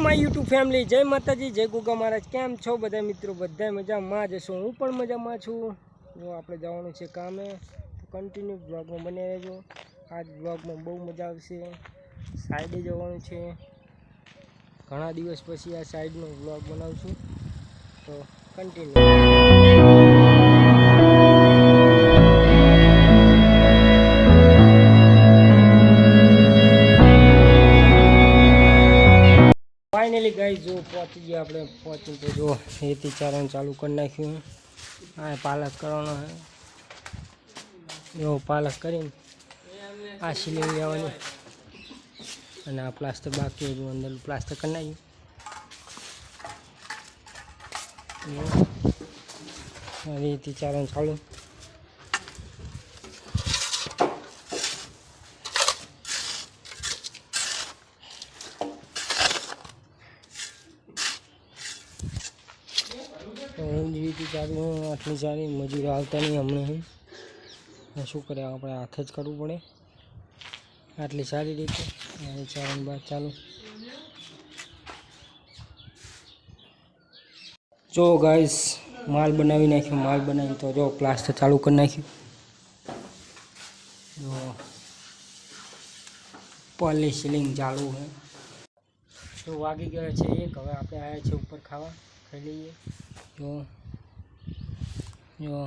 My YouTube family જય માતાજી, જય ગુગા મહારાજ. કેમ છો બધા મિત્રો? બધા મજામાં જ હશો. હું પણ મજામાં છું. જો આપણે જવાનું છે કામે. કન્ટિન્યુ બ્લોગમાં બને રહેજો. આજ બ્લોગમાં બહુ મજા આવશે. સાઈડે જવાનું છે. ઘણા દિવસ પછી આ સાઈડનો બ્લોગ છું તો કન્ટિન્યુ ફાઇનલી ગાઈ જો પહોંચી ગયા આપણે, પહોંચી તો જો ખેતી ચારણ ચાલુ કરી નાખ્યું. હા પાલક કરવાનો હે. એવો પાલક કરીને આ સિલિંગ લેવાની. અને આ પ્લાસ્ટર બાકી હતું અંદર પ્લાસ્ટર કરી નાખ્યું. રેતી ચારણ ચાલુ. હું રીતે ચાલુ આટલી સારી મજૂર આવતા નહીં હમણાં શું કરે આપણે હાથ જ કરવું પડે. આટલી સારી રીતે ચાલુ બાદ ચાલુ. જો ગાઈસ માલ બનાવી નાખ્યો, માલ બનાવી તો જો પ્લાસ્ટર ચાલુ કરી નાખ્યું. જો પલ્લી સીલિંગ ચાલુ છે. તો વાગી ગયો છે એક, હવે આપણે આવ્યા છે ઉપર ખાવા, ખાઈ લઈએ. જો જો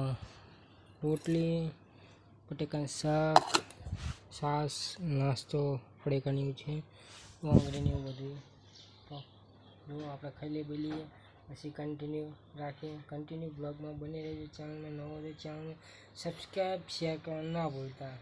રોટલી બટેકાનું શાક છાશ નાસ્તો ફળેકાની એવું છે વાંગડીને એવું બધું તો જો આપણે ખાઈ લઈએ બી લઈએ પછી કન્ટિન્યુ રાખીએ કન્ટિન્યુ બ્લોગમાં બની રહેજો ચેનલમાં નવો હોય ચેનલને સબસ્ક્રાઈબ શેર કરવાનું ના ભૂલતા